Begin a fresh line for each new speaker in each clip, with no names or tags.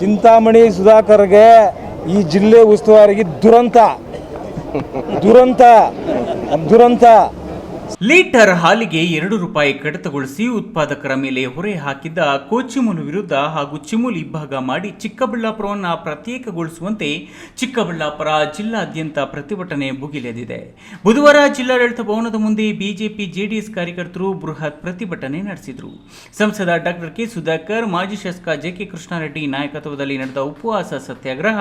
ಚಿಂತಾಮಣಿ ಸುಧಾಕರ್ಗೆ ಈ ಜಿಲ್ಲೆ ಉಸ್ತುವಾರಿಗೆ ದುರಂತ. ದುರಂತ. ದುರಂತ.
ಲೀಟರ್ ಹಾಲಿಗೆ ಎರಡು ರೂಪಾಯಿ ಕಡಿತಗೊಳಿಸಿ ಉತ್ಪಾದಕರ ಮೇಲೆ ಹೊರೆ ಹಾಕಿದ್ದ ಕೋಚಿಮುಲು ವಿರುದ್ಧ ಹಾಗೂ ಚಿಮುಲ್ ಇಬ್ಬಾಗ ಮಾಡಿ ಚಿಕ್ಕಬಳ್ಳಾಪುರವನ್ನು ಪ್ರತ್ಯೇಕಗೊಳಿಸುವಂತೆ ಚಿಕ್ಕಬಳ್ಳಾಪುರ ಜಿಲ್ಲಾದ್ಯಂತ ಪ್ರತಿಭಟನೆ ಭುಗಿಲೆದಿದೆ ಬುಧವಾರ ಜಿಲ್ಲಾಡಳಿತ ಭವನದ ಮುಂದೆ ಬಿಜೆಪಿ, ಜೆಡಿಎಸ್ ಕಾರ್ಯಕರ್ತರು ಬೃಹತ್ ಪ್ರತಿಭಟನೆ ನಡೆಸಿದರು. ಸಂಸದ ಡಾಕ್ಟರ್ ಕೆ ಸುಧಾಕರ್, ಮಾಜಿ ಶಾಸಕ ಜೆ ಕೆ ಕೃಷ್ಣಾರೆಡ್ಡಿ ನಾಯಕತ್ವದಲ್ಲಿ ನಡೆದ ಉಪವಾಸ ಸತ್ಯಾಗ್ರಹ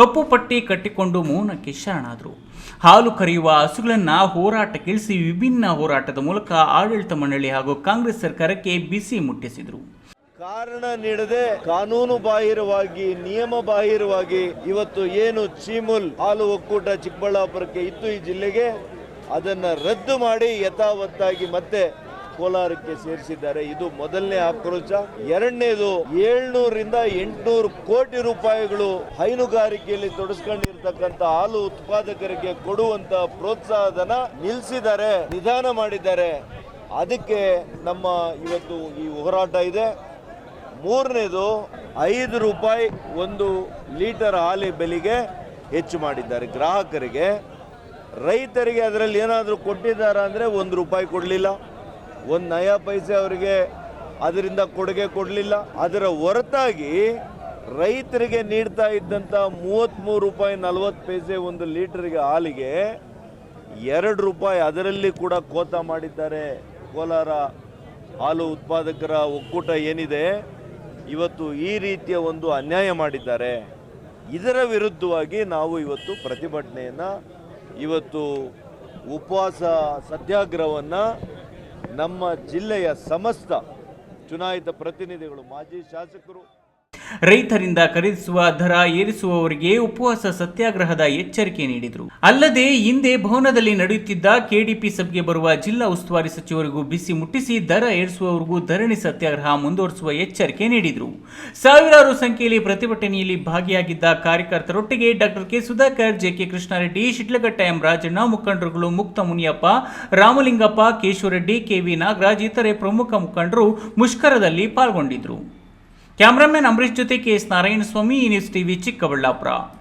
ಕಪ್ಪು ಪಟ್ಟಿ ಕಟ್ಟಿಕೊಂಡು ಮೌನಕ್ಕೆ ಶರಣಾದರು. ಹಾಲು ಕರೆಯುವ ಹಸುಗಳನ್ನ ಹೋರಾಟಕ್ಕಿಳಿಸಿ ವಿಭಿನ್ನ ಹೋರಾಟದ ಮೂಲಕ ಆಡಳಿತ ಮಂಡಳಿ ಹಾಗೂ ಕಾಂಗ್ರೆಸ್ ಸರ್ಕಾರಕ್ಕೆ ಬಿಸಿ ಮುಟ್ಟಿಸಿದರು.
ಕಾರಣ ನೀಡದೆ ಕಾನೂನು ಬಾಹಿರವಾಗಿ, ನಿಯಮ ಬಾಹಿರವಾಗಿ ಇವತ್ತು ಏನು ಚೀಮುಲ್ ಹಾಲು ಒಕ್ಕೂಟ ಚಿಕ್ಕಬಳ್ಳಾಪುರಕ್ಕೆ ಇತ್ತು ಈ ಜಿಲ್ಲೆಗೆ, ಅದನ್ನ ರದ್ದು ಮಾಡಿ ಯಥಾವತ್ತಾಗಿ ಮತ್ತೆ ಕೋಲಾರಕ್ಕೆ ಸೇರಿಸಿದ್ದಾರೆ. ಇದು ಮೊದಲನೇ ಆಕ್ರೋಶ. ಎರಡನೇದು ಏಳ್ನೂರಿಂದ ಎಂಟುನೂರು ಕೋಟಿ ರೂಪಾಯಿಗಳು ಹೈನುಗಾರಿಕೆಯಲ್ಲಿ ತೊಡಸ್ಕೊಂಡಿರ್ತಕ್ಕಂಥ ಹಾಲು ಉತ್ಪಾದಕರಿಗೆ ಕೊಡುವಂತ ಪ್ರೋತ್ಸಾಹಧನ ನಿಲ್ಲಿಸಿದ್ದಾರೆ ನಿಧಾನ ಮಾಡಿದ್ದಾರೆ. ಅದಕ್ಕೆ ನಮ್ಮ ಇವತ್ತು ಈ ಹೋರಾಟ ಇದೆ. ಮೂರನೇದು ಐದು ರೂಪಾಯಿ ಒಂದು ಲೀಟರ್ ಹಾಲಿ ಬೆಲೆಗೆ ಹೆಚ್ಚು ಮಾಡಿದ್ದಾರೆ ಗ್ರಾಹಕರಿಗೆ. ರೈತರಿಗೆ ಅದರಲ್ಲಿ ಏನಾದರೂ ಕೊಟ್ಟಿದ್ದಾರೆ ಅಂದರೆ ಒಂದು ರೂಪಾಯಿ ಕೊಡಲಿಲ್ಲ. ಒಂದು ನಯ ಪೈಸೆ ಅವರಿಗೆ ಅದರಿಂದ ಕೊಡುಗೆ ಕೊಡಲಿಲ್ಲ. ಅದರ ಹೊರತಾಗಿ ರೈತರಿಗೆ ನೀಡ್ತಾ ಇದ್ದಂಥ ಮೂವತ್ತ್ಮೂರು ರೂಪಾಯಿ ನಲ್ವತ್ತು ಪೈಸೆ ಒಂದು ಲೀಟರ್ಗೆ ಹಾಲಿಗೆ ಎರಡು ರೂಪಾಯಿ ಅದರಲ್ಲಿ ಕೂಡ ಕೋತ ಮಾಡಿದ್ದಾರೆ. ಕೋಲಾರ ಹಾಲು ಉತ್ಪಾದಕರ ಒಕ್ಕೂಟ ಏನಿದೆ, ಇವತ್ತು ಈ ರೀತಿಯ ಒಂದು ಅನ್ಯಾಯ ಮಾಡಿದ್ದಾರೆ. ಇದರ ವಿರುದ್ಧವಾಗಿ ನಾವು ಇವತ್ತು ಪ್ರತಿಭಟನೆಯನ್ನು, ಇವತ್ತು ಉಪವಾಸ ಸತ್ಯಾಗ್ರಹವನ್ನು ನಮ್ಮ ಜಿಲ್ಲೆಯ ಸಮಸ್ತ ಚುನಾಯಿತ ಪ್ರತಿನಿಧಿಗಳು ಮಾಜಿ ಶಾಸಕರು
ರೈತರಿಂದ ಖರೀದಿಸುವ ದರ ಏರಿಸುವವರಿಗೆ ಉಪವಾಸ ಸತ್ಯಾಗ್ರಹದ ಎಚ್ಚರಿಕೆ ನೀಡಿದರು. ಅಲ್ಲದೆ ಹಿಂದೆ ಭವನದಲ್ಲಿ ನಡೆಯುತ್ತಿದ್ದ ಕೆಡಿಪಿ ಸಭೆಗೆ ಬರುವ ಜಿಲ್ಲಾ ಉಸ್ತುವಾರಿ ಸಚಿವರಿಗೂ ಬಿಸಿ ಮುಟ್ಟಿಸಿ ದರ ಏರಿಸುವವರಿಗೂ ಧರಣಿ ಸತ್ಯಾಗ್ರಹ ಮುಂದುವರಿಸುವ ಎಚ್ಚರಿಕೆ ನೀಡಿದರು. ಸಾವಿರಾರು ಸಂಖ್ಯೆಯಲ್ಲಿ ಪ್ರತಿಭಟನೆಯಲ್ಲಿ ಭಾಗಿಯಾಗಿದ್ದ ಕಾರ್ಯಕರ್ತರೊಟ್ಟಿಗೆ doctor K Sudhakar J K Krishnareddy, Shidlaghatta M Rajanna ಮುಖಂಡರುಗಳು ಮುಕ್ತ ಮುನಿಯಪ್ಪ, ರಾಮಲಿಂಗಪ್ಪ, ಕೇಶವರೆಡ್ಡಿ, ಕೆವಿ ನಾಗರಾಜ್, ಇತರೆ ಪ್ರಮುಖ ಮುಖಂಡರು ಮುಷ್ಕರದಲ್ಲಿ ಪಾಲ್ಗೊಂಡಿದ್ದರು ಕ್ಯಾಮರಾಮನ್ ಅಂಬರೀಶ್ ಜೊತೆ ಕೆ ಎಸ್ ನಾರಾಯಣಸ್ವಾಮಿ ಈ ನ್ಯೂಸ್ ಟಿವಿ ಚಿಕ್ಕಬಳ್ಳಾಪುರ.